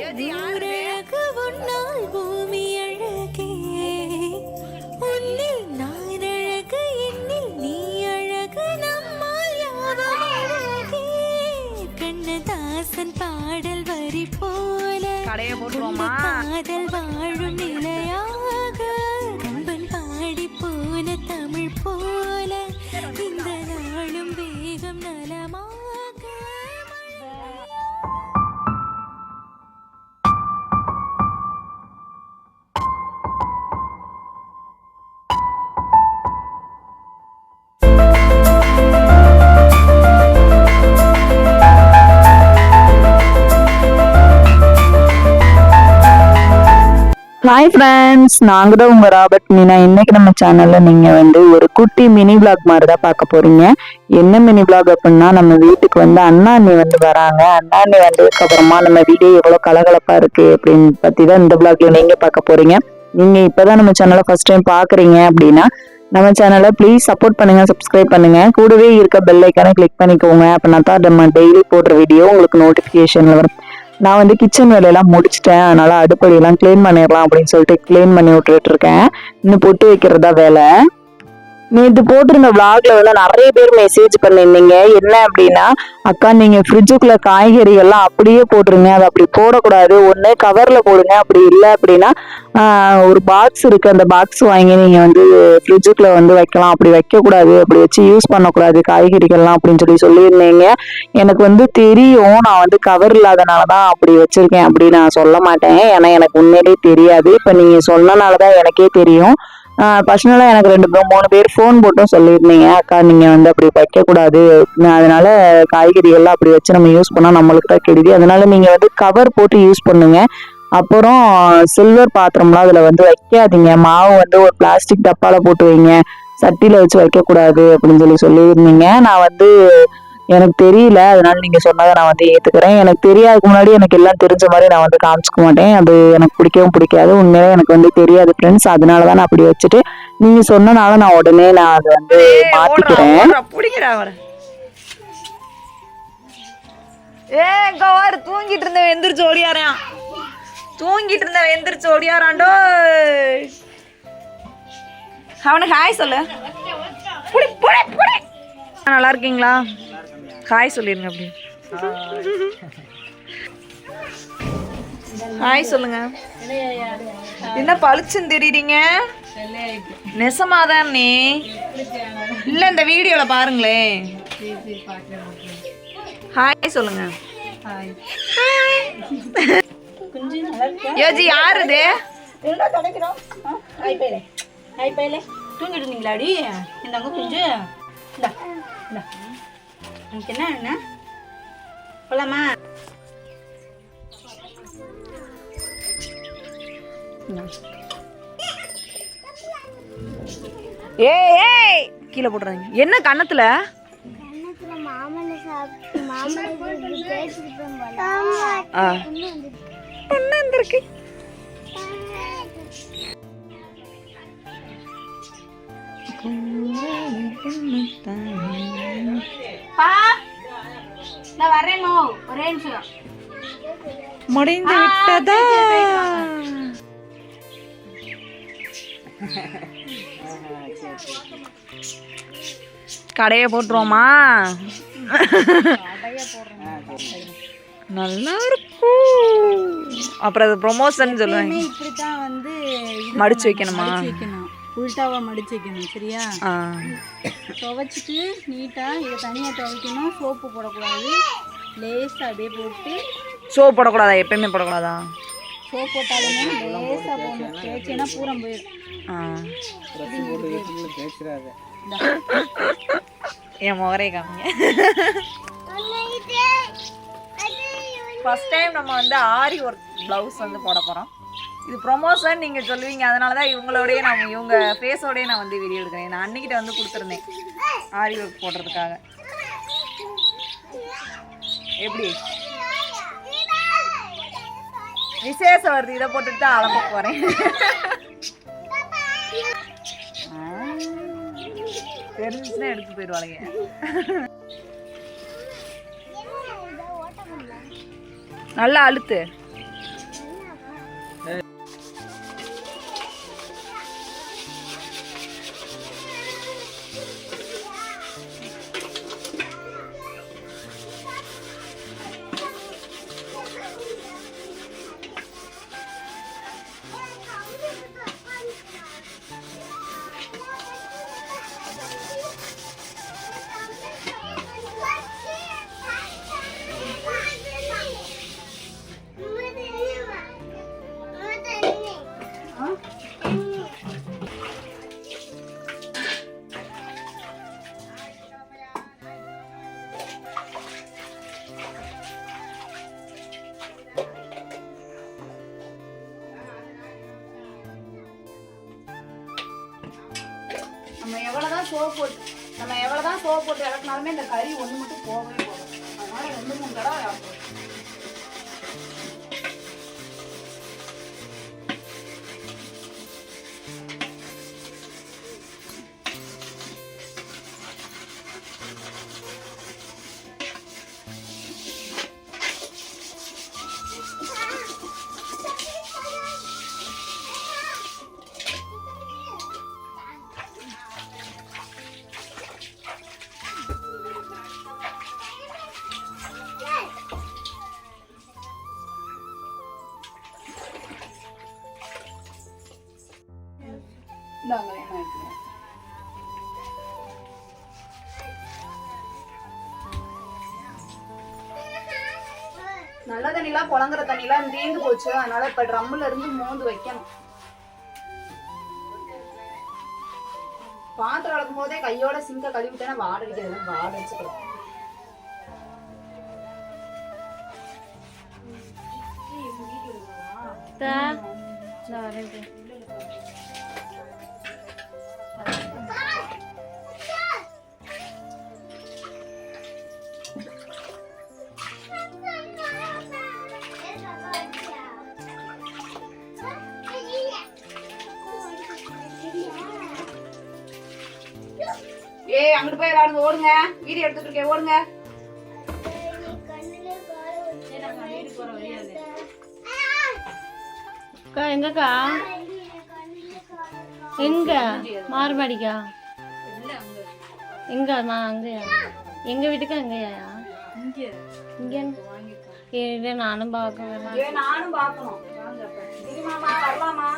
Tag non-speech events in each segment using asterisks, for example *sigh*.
ஊரழகு உன்னால் பூமி அழகே. உன்னில் நான் அழகு என்னில் நீ அழகு. நம்மால் அழகே. கண்ணதாசன் பாடல் வரி போல கடையை போட்டுருவோமா? ஹாய் ஃப்ரெண்ட்ஸ் நாங்க தான் உங்க ராபர்ட் மீனா. இன்னைக்கு நம்ம சேனல்ல நீங்க வந்து ஒரு குட்டி மினி vlog மாதிரி தான் பார்க்க போறீங்க. என்ன மினி vlog அப்படின்னா நம்ம வீட்டுக்கு வந்து அண்ணா அண்ணி வந்து வராங்க. அண்ணா அண்ணி வந்ததுக்கு அப்புறமா நம்ம வீடியோ எவ்வளவு கலகலப்பா இருக்கு அப்படின்னு பத்தி தான் இந்த vlogல நீங்க பார்க்க போறீங்க. நீங்க இப்பதான் நம்ம சேனலை ஃபர்ஸ்ட் டைம் பாக்குறீங்க அப்படின்னா நம்ம சேனலை ப்ளீஸ் சப்போர்ட் பண்ணுங்க சப்ஸ்கிரைப் பண்ணுங்க. கூடவே இருக்க பெல் ஐக்கானை கிளிக் பண்ணிக்கோங்க. அப்படின்னா தான் நம்ம டெய்லி போடுற வீடியோ உங்களுக்கு நோட்டிஃபிகேஷன்ல வரும். நான் வந்து கிச்சன் வேலையெல்லாம் முடிச்சிட்டேன். அதனால அடுப்படியெல்லாம் க்ளீன் பண்ணிடலாம் அப்படின்னு சொல்லிட்டு க்ளீன் பண்ணி விட்டுட்டு இருக்கேன். இன்னும் பொட்டு வைக்கிறதா வேலை. நேற்று போட்டிருந்த விளாக்ல வந்து நிறைய பேர் மெசேஜ் பண்ணியிருந்தீங்க. என்ன அப்படின்னா அக்கா நீங்க ஃப்ரிட்ஜுக்குள்ள காய்கறிகள்லாம் அப்படியே போட்டுருங்க. அதை அப்படி போடக்கூடாது. ஒன்று கவர்ல போடுங்க. அப்படி இல்லை அப்படின்னா ஒரு பாக்ஸ் இருக்கு. அந்த பாக்ஸ் வாங்கி நீங்க வந்து ஃப்ரிட்ஜுக்குள்ள வந்து வைக்கலாம். அப்படி வைக்கக்கூடாது. அப்படி வச்சு யூஸ் பண்ணக்கூடாது காய்கறிகள்லாம் அப்படின்னு சொல்லி சொல்லியிருந்தீங்க. எனக்கு வந்து தெரியும். நான் வந்து கவர் இல்லாதனால தான் அப்படி வச்சிருக்கேன் அப்படி நான் சொல்ல மாட்டேன். ஏன்னா எனக்கு உண்மையிலேயே தெரியாது. இப்போ நீங்க சொன்னனால தான் எனக்கே தெரியும். பர்சனலாக எனக்கு ரெண்டு பேரும் மூணு பேர் ஃபோன் போட்டும் சொல்லியிருந்தீங்க. அக்கா நீங்கள் வந்து அப்படி வைக்கக்கூடாது. அதனால காய்கறிகள்லாம் அப்படி வச்சு நம்ம யூஸ் பண்ணால் நம்மளுக்கு தான் கெடுதி. அதனால நீங்கள் வந்து கவர் போட்டு யூஸ் பண்ணுங்க. அப்புறம் சில்வர் பாத்திரம்லாம் அதில் வந்து வைக்காதீங்க. மாவு வந்து ஒரு பிளாஸ்டிக் டப்பாவில் போட்டு வைங்க. சட்டியில் வச்சு வைக்கக்கூடாது அப்படின்னு சொல்லி சொல்லியிருந்தீங்க. நான் வந்து எனக்கு தெரியல. அதனால நீங்க சொன்னதை நான் வந்து ஏத்துக்கிறேன். எனக்கு தெரியாதுக்கு முன்னாடி எனக்கு எல்லாம் தெரிஞ்ச மாதிரி நான் வந்து காமிச்சுக்க மாட்டேன். அது எனக்கு பிடிக்கவும் பிடிக்காது. உண்மையிலே எனக்கு வந்து தெரியாது ஃப்ரெண்ட்ஸ் அதனால தான் நான் அப்படி வச்சுட்டு நீங்க சொன்னனால நான் உடனே நான் அதை வந்து மாத்திக்கிறேன். ஏ இங்க வாரு தூங்கிட்டு இருந்தவன் எந்திரிச்சு ஓடியாரான் தூங்கிட்டு இருந்தவன் எந்திரிச்சு ஓடியாராண்டோ அவனுக்கு ஹாய் சொல்லு. நல்லா இருக்கீங்களா? ஹாய் சொல்லிருங்க அப்படி ஹாய் சொல்லுங்க என்ன பளிச்சுன்னு தெரியுறீங்க நெசமாதான் நீ இல்ல இந்த வீடியோல பாருங்களேன் ஹாய் சொல்லுங்க யோஜி யாரு இது ஹாய் பையலே தூங்கிட்டு இந்தாங்க குஞ்சு உனக்கு என்ன போலாமா? ஏய் ஏய்! கீழே போடுறாங்க என்ன கன்னத்துல? ஆ. பொண்ணு வந்திருக்கு. முடிந்து விட்டதா? கடையை போட்டுருவோமா? நல்லா இருக்கும். அப்புறம் அது ப்ரொமோஷன் சொல்லுவாங்க. மடிச்சு வைக்கணுமா. மடிச்சு வைக்கணும் உள்டாவா மடிச்சு வைக்கணும் சரியா? ஆ. துவைச்சிட்டு நீட்டாக இதை தனியாக துவைக்கணும். சோப்பு போடக்கூடாது. லேசாக அப்படியே போட்டு. சோப் போடக்கூடாதா? எப்பயுமே போடக்கூடாதா? சோப் போட்டாலுமே லேசாக போடணும். தேய்ச்சினா பூரம் போயிடும். ஆ. என் முகரே காமிங்க. ஃபர்ஸ்ட் டைம் நம்ம வந்து ஆரி ஒர்க் ப்ளவுஸ் வந்து போட போகிறோம் இது ப்ரொமோஷன் நீங்கள் சொல்லுவீங்க. அதனால தான் இவங்களோடய நான் இவங்க ஃபேஸோடய நான் வந்து வீடியோ எடுக்கிறேன். நான் அன்னிக்கிட்ட வந்து கொடுத்துருந்தேன். ஆரி ஒர்க் போடுறதுக்காக. எப்படி? விசேஷம் வருது. இதை போட்டுட்டு தான் அலம்ப போகிறேன் தெரிஞ்சுன்னா எடுத்து போயிடுவாளுங்க. நல்லா அழுத்து. சோப் போட்டு நம்ம எவ்வளோதான் சோப் போட்டு இறக்குனாலுமே இந்த கறி ஒன்று மட்டும் போகவே இந்தாங்க வேணா எடுத்துக்கோங்க. நல்ல தண்ணிலாம் குழங்குற தண்ணிலாம் தீர்ந்து போச்சு. அதனால இப்ப ட்ரம்ல இருந்து மோந்து வைக்கணும். பாத்திரம் வளர்க்கும் போதே கையோட சிங்க கழுவிட்டேன்னா வாட அடிக்கிறது வாட வச்சுக்கலாம் ஏய் அங்கிட்டு போய் எல்லாரும் ஓடுங்க. வீடியோ எடுத்துட்டு இருக்கேன் ஓடுங்க. அக்கா எங்கக்கா? எங்க? மார்பாடிக்கா எங்க மா அங்கயா? எங்க வீட்டுக்கு அங்கயா இங்க. இங்க நானும் பார்க்க வரலாம் ஏ நானும் பார்க்கணும். வரலாமா?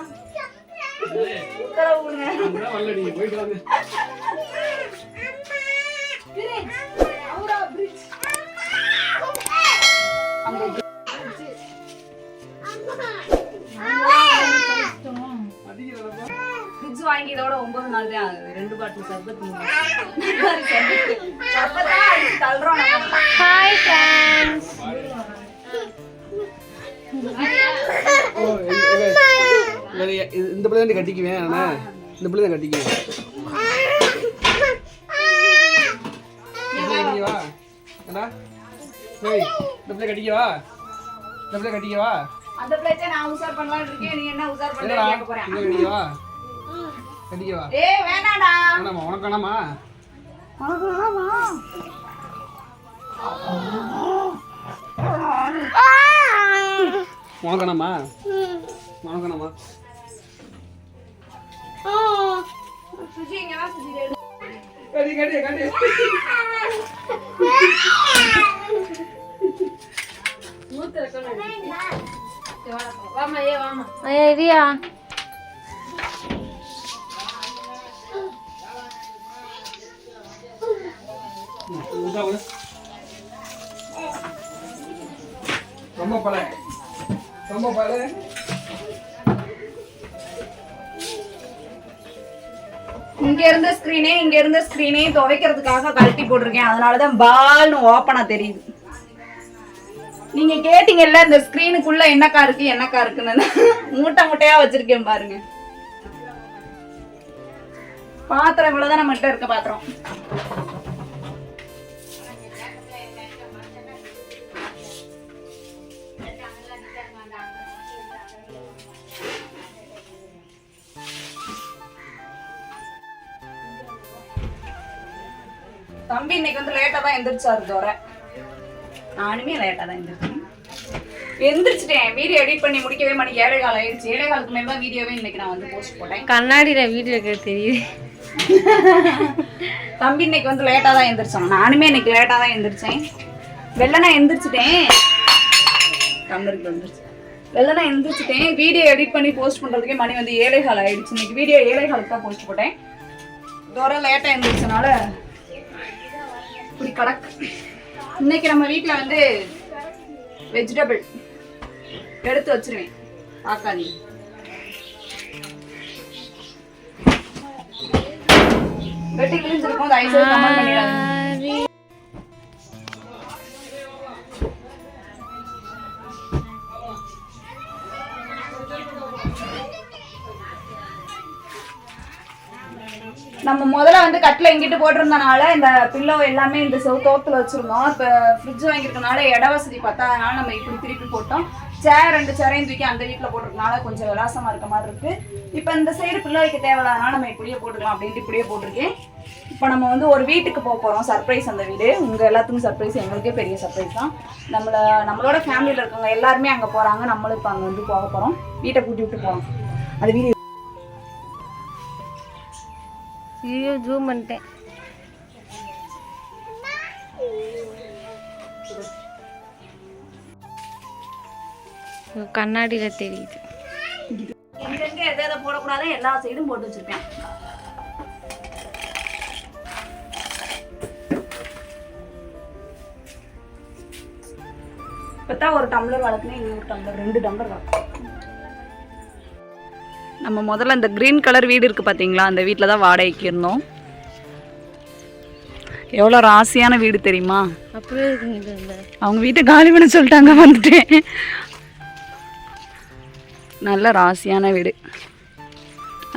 ஃப்ரிட்ஜ் வாங்கி இதோட ஒன்பது நாள் தான் ஆகுது. ரெண்டு பாட்டில் சர்பத் அடிச்சு தள்ளுறோம். ஹாய் ஃப்ரெண்ட்ஸ் இந்த பிள்ளை தான் கட்டிக்குவேன் அண்ணா இந்த பிள்ளை தான் கட்டிக்குவேன். ஏய் இந்த பிள்ளை கட்டிக்கவா இந்த பிள்ளை கட்டிக்கவா அந்த பிளேட்டை நான் உசார் பண்ணலாம்னு இருக்கேன். நீ என்ன உசார் என்னடா? பண்ணல கேட்க போறேன் இந்த கட்டிக்கவா கட்டிக்கவா ஏய் வேணாடா வேணாமா? உனக்கு வேணாமா? உனக்கு வேணாமா? உனக்கு வேணாமா? சுஜி இங்க வா சுஜி. ரெடி. கட்டி கட்டி. கட்டி ஐயா ரொம்ப பல ரொம்ப பல இங்க இருந்த ஸ்கிரீனே இங்க இருந்த ஸ்கிரீனே துவைக்கிறதுக்காக கழட்டி போட்டிருக்கேன். அதனாலதான் பால்னு ஓப்பனா தெரியுது. நீங்க கேட்டீங்கல்ல இந்த ஸ்கிரீனுக்குள்ள என்னக்கா இருக்கு என்னக்கா இருக்குன்னு. மூட்டை மூட்டையா வச்சிருக்கேன் பாருங்க. பாத்திரம் இவ்வளவுதான் நம்மகிட்ட இருக்க பாத்திரம். தம்பி இன்னைக்கு வந்து லேட்டா தான் எந்திரிச்சாரு தோற நானுமே லேட்டா தான் எந்திரிச்சேன். எந்திரிச்சிட்டேன். வீடியோ எடிட் பண்ணி முடிக்கவே மணி ஏழை காலம் ஆயிடுச்சு. ஏழை காலத்துக்கு மேல தான் வீடியோவே இன்னைக்கு நான் வந்து போஸ்ட் போட்டேன். கண்ணாடியில வீடியோ இருக்கிறது தெரியுது. தம்பி இன்னைக்கு வந்து லேட்டா தான் எந்திரிச்சான். நானுமே இன்னைக்கு லேட்டா தான் எந்திரிச்சேன். வெள்ளனா எந்திரிச்சிட்டேன். கம்பருக்கு வந்துருச்சு. வெள்ளனா எந்திரிச்சிட்டேன். வீடியோ எடிட் பண்ணி போஸ்ட் பண்றதுக்கே மணி வந்து ஏழை காலம் ஆயிடுச்சு. இன்னைக்கு வீடியோ ஏழை காலத்துக்கு தான் போஸ்ட் போட்டேன். தோற லேட்டா எந்திரிச்சனால இப்படி கடக் இன்னைக்கு நம்ம வீட்டில் வந்து வெஜிடபிள் எடுத்து வச்சிருவேன். பார்க்காதீங்க. வெட்டி கிழிஞ்சிருக்கும் தயவு செய்து கமெண்ட் பண்ணிடாதீங்க. நம்ம முதல்ல வந்து கட்டில் எங்கிட்டு போட்டிருந்தனால இந்த பில்லோ எல்லாமே இந்த செவு தோத்தில் வச்சுருந்தோம். இப்போ ஃப்ரிட்ஜ் வாங்கியிருக்கனால இட வசதி பத்தாதனால நம்ம இப்படி திருப்பி போட்டோம். சேர் ரெண்டு சேரையும் தூக்கி அந்த வீட்டில் போட்டிருக்கனால கொஞ்சம் விலாசமாக இருக்க மாதிரி இருக்குது இப்போ இந்த சைடு பிள்ளை வைக்க தேவையில்லாதனால நம்ம இப்படியே போட்டுக்கலாம் அப்படின்ட்டு இப்படியே போட்டிருக்கேன் இப்போ நம்ம வந்து ஒரு வீட்டுக்கு போக போகிறோம் சர்ப்ரைஸ் அந்த வீடு. உங்கள் எல்லாத்துக்கும் சர்ப்ரைஸ் எங்களுக்கே பெரிய சர்ப்ரைஸ் தான். நம்மளை நம்மளோட ஃபேமிலியில் இருக்கவங்க எல்லாருமே அங்கே போகிறாங்க நம்மளும் இப்போ அங்கே வந்து போக போகிறோம் வீட்டை கூட்டி விட்டு போகிறோம் அது வீடு ஐயோ ஜூம் பண்ணிட்டேன் கண்ணாடியில் தெரியுது எங்கெங்க எதை எதை போடக்கூடாது எல்லா சைடும் போட்டு வச்சிருப்பேன் இப்பதான் ஒரு டம்ளர் வளர்க்குனேன் இன்னொரு ஒரு டம்ளர் ரெண்டு டம்ளர் வளர்க்கணும் நம்ம முதல்ல இந்த கிரீன் கலர் வீடு இருக்கு பாத்தீங்களா அந்த வீட்டில் தான் வாடகைக்கு இருந்தோம். எவ்வளோ ராசியான வீடு தெரியுமா? அப்படியே அவங்க வீட்டை காலி பண்ண சொல்லிட்டாங்க வந்துட்டேன். நல்ல ராசியான வீடு.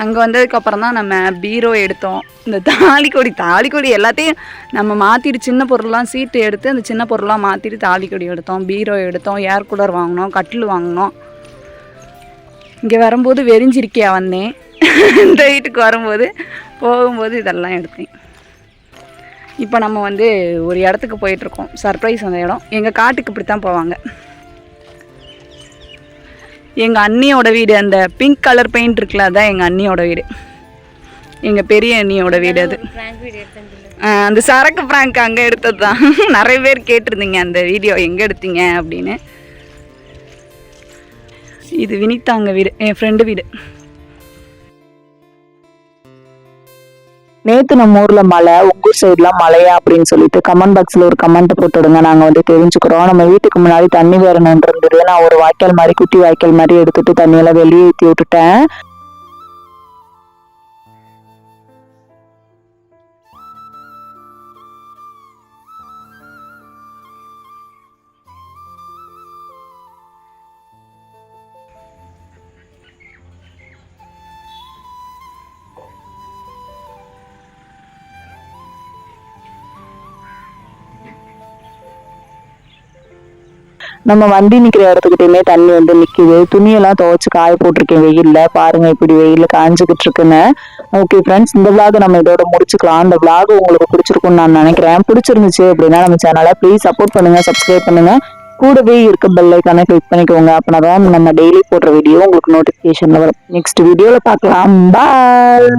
அங்கே வந்ததுக்கப்புறம் தான் நம்ம பீரோ எடுத்தோம். இந்த தாலிக்கொடி தாலிக்கொடி எல்லாத்தையும் நம்ம மாற்றிட்டு சின்ன பொருள்லாம் சீட்டு எடுத்து அந்த சின்ன பொருள்லாம் மாற்றிட்டு தாலிக்கொடி எடுத்தோம். பீரோ எடுத்தோம் ஏர் கூலர் வாங்கினோம் கட்டில் வாங்கினோம். இங்கே வரும்போது வெறிஞ்சிருக்கியா வந்தேன் இந்த வீட்டுக்கு வரும்போது போகும்போது இதெல்லாம் எடுத்தேன். இப்போ நம்ம வந்து ஒரு இடத்துக்கு போயிட்டுருக்கோம். சர்ப்ரைஸ் அந்த இடம். எங்கள் காட்டுக்கு இப்படி தான் போவாங்க. எங்கள் அண்ணியோட வீடு அந்த பிங்க் கலர் பெயிண்ட் இருக்குல்ல அதான் எங்கள் அண்ணியோட வீடு. எங்கள் பெரிய அண்ணியோட வீடு அது. அந்த சரக்கு பிராங்க் அங்கே எடுத்தது தான் *laughs* நிறைய பேர் கேட்டிருந்தீங்க அந்த வீடியோ எங்கே எடுத்தீங்க அப்படின்னு. இது வினிதாங்க வீடு என் ஃப்ரெண்டு வீடு. நேத்து நம்ம ஊர்ல மழை உங்கூர் சைட்லாம் மழையா அப்படின்னு சொல்லிட்டு கமெண்ட் பாக்ஸ்ல ஒரு கமெண்ட் போட்டுடுங்க நாங்க வந்து தெரிஞ்சுக்கிறோம். நம்ம வீட்டுக்கு முன்னாடி தண்ணி வேற நின்று நான் ஒரு வாய்க்கால் மாதிரி குட்டி வாய்க்கால் மாதிரி எடுத்துட்டு தண்ணியெல்லாம் வெளியே ஊற்றி விட்டுட்டேன். நம்ம வண்டி நிக்கிற இடத்துக்கிட்டயுமே தண்ணி வந்து நிக்குது. துணியெல்லாம் துவைச்சு காய போட்டிருக்கேன் வெயில்ல. பாருங்க இப்படி வெயில்ல காஞ்சுக்கிட்டு இருக்குன்னு ஓகே ஃப்ரெண்ட்ஸ் இந்த vlog நம்ம இதோட முடிச்சுக்கலாம். அந்த விளாக் உங்களுக்கு பிடிச்சிருக்கும்னு நான் நினைக்கிறேன். பிடிச்சிருந்துச்சு அப்படின்னா நம்ம சேனலை ப்ளீஸ் சப்போர்ட் பண்ணுங்க சப்ஸ்கிரைப் பண்ணுங்க. கூடவே இருக்க பெல்லைக்கான கிளிக் பண்ணிக்கோங்க. அப்படின்னா தான் நம்ம டெய்லி போடுற வீடியோ உங்களுக்கு நோட்டிஃபிகேஷன்ல வரும். நெக்ஸ்ட் வீடியோல பார்க்கலாம். பாய்